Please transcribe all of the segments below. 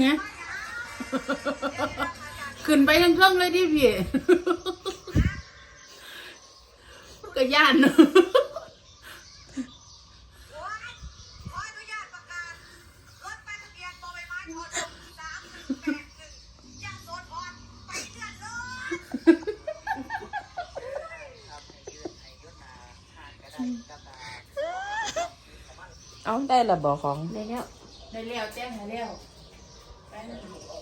เนี่ยขึ้นไปทั้งเครื่องเลยดิพี่ก็ย่านขออนุญาตประกาศรถไปทะเบียนบใบไม้ทอทงสามหนึ่งแปดหนึ่งยะโสธรไปเดือนเลยเอาได้ระบอของ ได้แล้วได้แล้วแจ้งมาแล้วไป เลย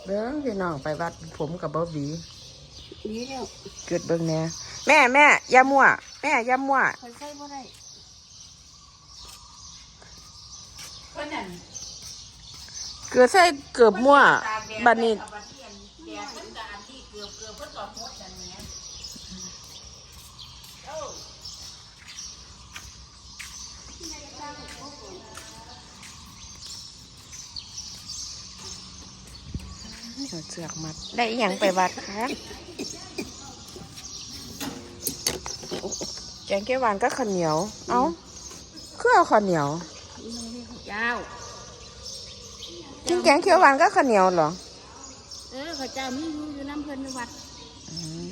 เด้อพี่น้องไปวัดผมกับบ๊อบบีดีแล้วเกิดเบิ่งแหน่แม่แม่อย่ามั่ว แม่อย่ามั่วคอยใส่บ่ได้คนนั้นเกิดใส่เกือบมั่วบัดนี้ แดดเพิ่นก็อันที่เกือบเกือบเพิ่นก็หมดนั่นแหละเอ้า เอาเสือกมัด ได้อหยังไปวัดคะแกงเขียวหวานก็ข้าวเหนียว เอ้าคือเอาข้าวเหนียว เจ้า กินแกงเขียวหวานก็ข้าวเหนียวเหรอเออเขาเจ้ามีอยู่อยู่น้ำเพิ่นในวัด อืม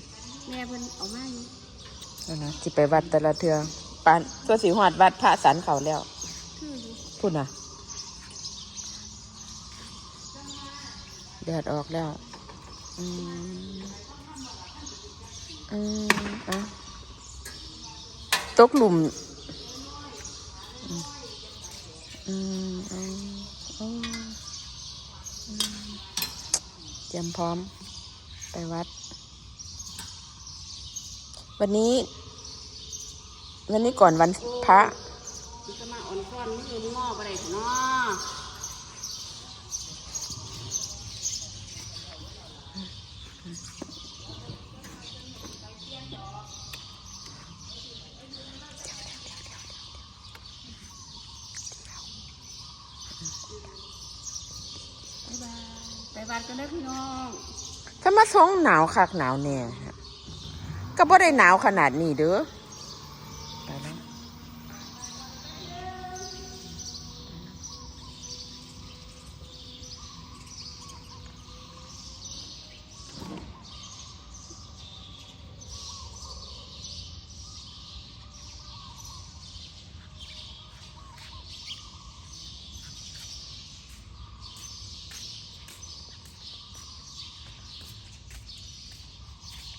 แม่เพิ่นเอามาอยู่นั่นนะจิไปวัดแต่ละเทือปานตัวสีหอดวัดพระสันเขาแล้วคืออยู่พูดนะ แดดออกแล้ว อืมอืมอะตกหลุม อืมอืมอืมเตรียมพร้อม ไปวัด วันนี้ วันนี้ก่อนวันพระมันจะมาอ่อนซ้อนมือง้อบ่ได้เนาะ ไปบ้านกันเด้อพี่น้องถ้ามาสองหนาวคักหนาวแน่ยก็บ่ได้หนาวขนาดนี้เด้อ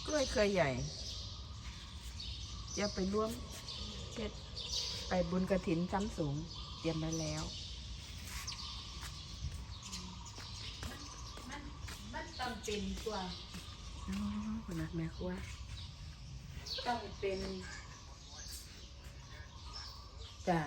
กล้วยเคยใหญ่ จะไปร่วมเฮ็ดไปบุญกระถินซ้ำสูง เตรียมไว้แล้ว มันต้องเป็นตัวอ๋อคุณนักแม่ครัวต้องเป็นจ้ะ